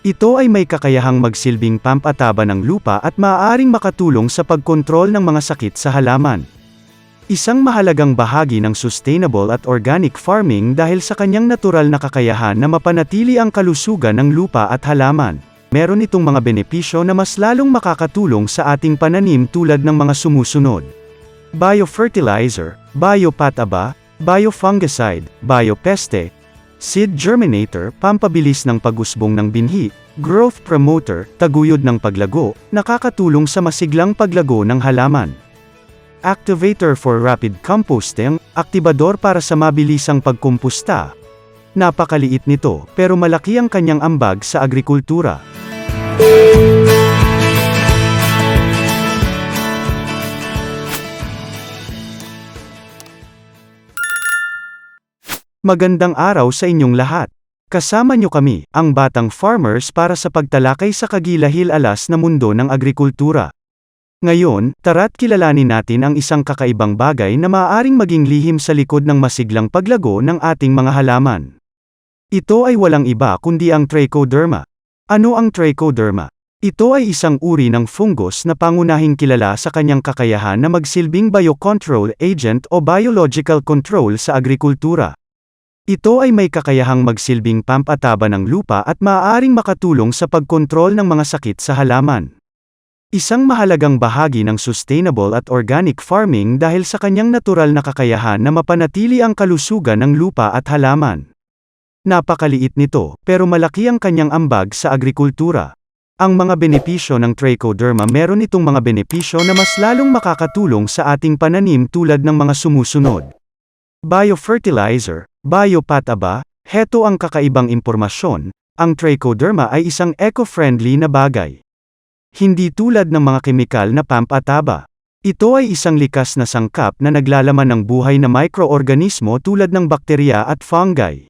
Ito ay may kakayahang magsilbing pampataba ng lupa at maaaring makatulong sa pagkontrol ng mga sakit sa halaman. Isang mahalagang bahagi ng sustainable at organic farming dahil sa kanyang natural na kakayahan na mapanatili ang kalusugan ng lupa at halaman. Meron itong mga benepisyo na mas lalong makakatulong sa ating pananim tulad ng mga sumusunod. Biofertilizer, biopataba, biofungicide, biopeste, seed germinator, pampabilis ng pagusbong ng binhi, growth promoter, taguyod ng paglago, nakakatulong sa masiglang paglago ng halaman. Activator for rapid composting, aktibador para sa mabilisang pagkumpusta. Napakaliit nito, pero malaki ang kanyang ambag sa agrikultura. Magandang araw sa inyong lahat. Kasama nyo kami, ang Batang Farmers para sa pagtalakay sa kagilahil-alas na mundo ng agrikultura. Ngayon, tara't kilalanin natin ang isang kakaibang bagay na maaaring maging lihim sa likod ng masiglang paglago ng ating mga halaman. Ito ay walang iba kundi ang Trichoderma. Ano ang Trichoderma? Ito ay isang uri ng fungus na pangunahing kilala sa kanyang kakayahan na magsilbing biocontrol agent o biological control sa agrikultura. Ito ay may kakayahang magsilbing pampataba ng lupa at maaaring makatulong sa pagkontrol ng mga sakit sa halaman. Isang mahalagang bahagi ng sustainable at organic farming dahil sa kanyang natural na kakayahan na mapanatili ang kalusugan ng lupa at halaman. Napakaliit nito, pero malaki ang kanyang ambag sa agrikultura. Ang mga benepisyo ng Trichoderma meron itong mga benepisyo na mas lalong makakatulong sa ating pananim tulad ng mga sumusunod. Biofertilizer, biopataba, heto ang kakaibang impormasyon, ang trichoderma ay isang eco-friendly na bagay. Hindi tulad ng mga kemikal na pampataba. Ito ay isang likas na sangkap na naglalaman ng buhay na mikroorganismo tulad ng bakterya at fungi.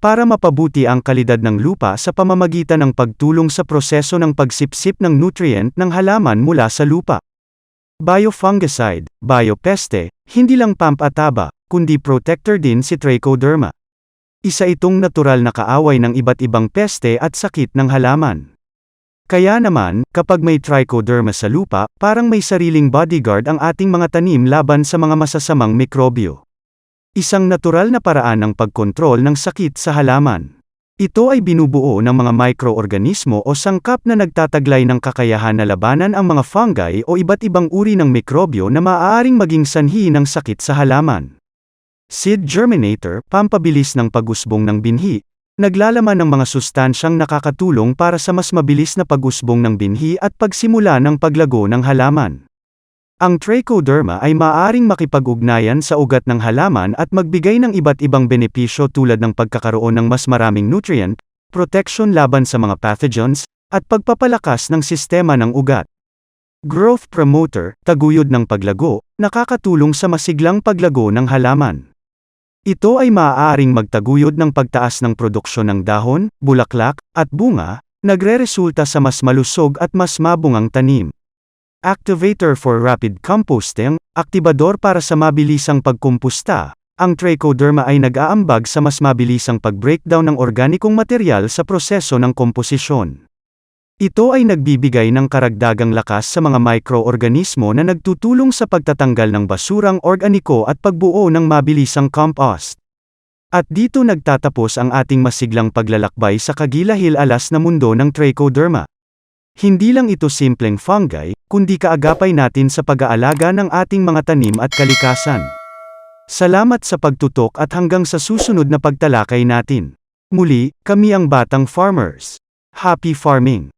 Para mapabuti ang kalidad ng lupa sa pamamagitan ng pagtulong sa proseso ng pagsipsip ng nutrient ng halaman mula sa lupa. Biofungicide, biopeste, hindi lang pampataba, kundi protector din si Trichoderma. Isa itong natural na kaaway ng iba't ibang peste at sakit ng halaman. Kaya naman, kapag may trichoderma sa lupa, parang may sariling bodyguard ang ating mga tanim laban sa mga masasamang mikrobyo. Isang natural na paraan ng pagkontrol ng sakit sa halaman. Ito ay binubuo ng mga mikroorganismo o sangkap na nagtataglay ng kakayahan na labanan ang mga fungi o iba't ibang uri ng mikrobyo na maaaring maging sanhi ng sakit sa halaman. Seed germinator, pampabilis ng pagusbong ng binhi, naglalaman ng mga sustansyang nakakatulong para sa mas mabilis na pagusbong ng binhi at pagsimula ng paglago ng halaman. Ang trichoderma ay maaaring makipag-ugnayan sa ugat ng halaman at magbigay ng iba't ibang benepisyo tulad ng pagkakaroon ng mas maraming nutrient, protection laban sa mga pathogens, at pagpapalakas ng sistema ng ugat. Growth promoter, taguyod ng paglago, nakakatulong sa masiglang paglago ng halaman. Ito ay maaaring magtaguyod ng pagtaas ng produksyon ng dahon, bulaklak, at bunga, nagreresulta sa mas malusog at mas mabungang tanim. Activator for rapid composting, aktibador para sa mabilisang pagkumpusta. Ang trichoderma ay nag-aambag sa mas mabilisang pag-breakdown ng organikong material sa proseso ng komposisyon. Ito ay nagbibigay ng karagdagang lakas sa mga mikroorganismo na nagtutulong sa pagtatanggal ng basurang organiko at pagbuo ng mabilisang compost. At dito nagtatapos ang ating masiglang paglalakbay sa kagilahil-alas na mundo ng Trichoderma. Hindi lang ito simpleng fungi, kundi kaagapay natin sa pag-aalaga ng ating mga tanim at kalikasan. Salamat sa pagtutok at hanggang sa susunod na pagtalakay natin. Muli, kami ang Batang Farmers. Happy Farming!